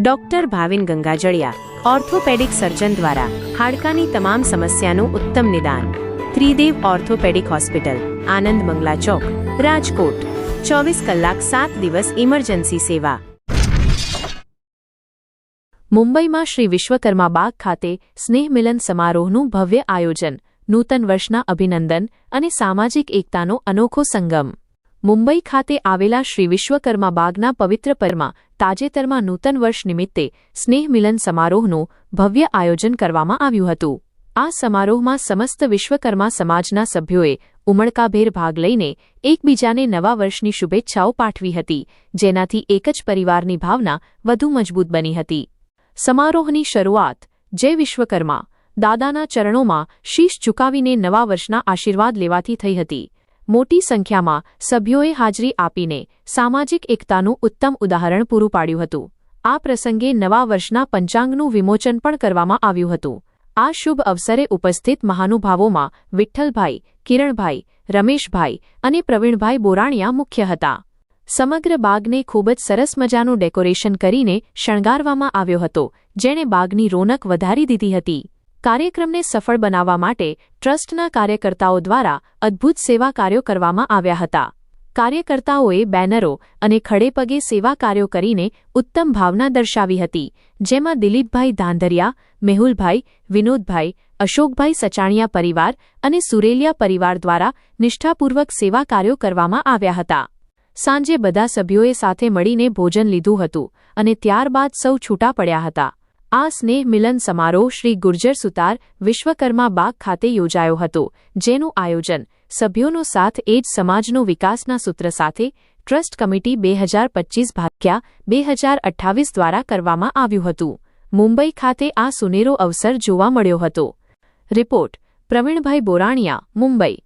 Doctor Bhavin Gangajaliya, orthopaedic surgeon દ્વારા હાડકાની તમામ સમસ્યાનું ઉત્તમ નિદાન. ત્રિદેવ ઓર્થોપેડિક હોસ્પિટલ, આનંદ મંગલા ચોક, રાજકોટ. ચોવીસ કલાક સાત દિવસ ઇમરજન્સી સેવા. મુંબઈમાં શ્રી વિશ્વકર્મા બાગ ખાતે સ્નેહ મિલન સમારોહનું ભવ્ય આયોજન, નૂતન વર્ષના અભિનંદન અને સામાજિક એકતાનો અનોખો સંગમ. મુંબઈ ખાતે આવેલા શ્રી વિશ્વકર્મા બાગના પવિત્ર પરમાં, તાજેતરમાં નૂતન વર્ષ નિમિત્તે સ્નેહ મિલન સમારોહનું ભવ્ય આયોજન કરવામાં આવ્યું હતું. આ સમારોહમાં સમસ્ત વિશ્વકર્મા સમાજના સભ્યોએ ઉમળકાભેર ભાગ લઈને એકબીજાને નવા વર્ષની શુભેચ્છાઓ પાઠવી હતી, જેનાથી એક જ પરિવારની ભાવના વધુ મજબૂત બની હતી. સમારોહની શરૂઆત જય વિશ્વકર્મા, દાદાના ચરણોમાં શીશ ઝુકાવીને નવા વર્ષના આશીર્વાદ લેવાથી થઈ હતી. મોટી સંખ્યામાં સભ્યોએ હાજરી આપીને સામાજિક એકતાનું ઉત્તમ ઉદાહરણ પૂરું પાડ્યું હતું. આ પ્રસંગે નવા વર્ષના પંચાંગનું વિમોચન પણ કરવામાં આવ્યું હતું. આ શુભ અવસરે ઉપસ્થિત મહાનુભાવોમાં વિઠ્ઠલભાઈ, કિરણભાઈ, રમેશભાઈ અને પ્રવીણભાઈ બોરાણિયા મુખ્ય હતા. સમગ્ર બાગને ખૂબ જ સરસ મજાનું ડેકોરેશન કરીને શણગારવામાં આવ્યો હતો, જેણે બાગની રોનક વધારી દીધી હતી. કાર્યક્રમને સફળ બનાવવા માટે ટ્રસ્ટના કાર્યકર્તાઓ દ્વારા અદ્ભુત સેવા કાર્યો કરવામાં આવ્યા હતા. કાર્યકર્તાઓએ બેનરો અને ખડેપગે સેવા કાર્યો કરીને ઉત્તમ ભાવના દર્શાવી હતી, જેમાં દિલીપભાઈ ધાંધરિયા, મેહુલભાઈ, વિનોદભાઈ, અશોકભાઈ સચાણિયા પરિવાર અને સુરેલિયા પરિવાર દ્વારા નિષ્ઠાપૂર્વક સેવા કાર્યો કરવામાં આવ્યા હતા. સાંજે બધા સભ્યોએ સાથે મળીને ભોજન લીધું હતું અને ત્યારબાદ સૌ છૂટા પડ્યા હતા. આ સ્નેહ મિલન સમારોહ શ્રી ગુર્જર સુતાર વિશ્વકર્મા બાગ ખાતે યોજાયો હતો, જેનું આયોજન સભ્યોનો સાથ એ જ સમાજનો વિકાસના સૂત્ર સાથે ટ્રસ્ટ કમિટી બે હજાર પચીસ ભાગ્યા બે હજાર અઠ્ઠાવીસ દ્વારા કરવામાં આવ્યું હતું. મુંબઈ ખાતે આ સુનેરો અવસર જોવા મળ્યો હતો. રિપોર્ટ પ્રવીણભાઈ બોરાણિયા, મુંબઈ.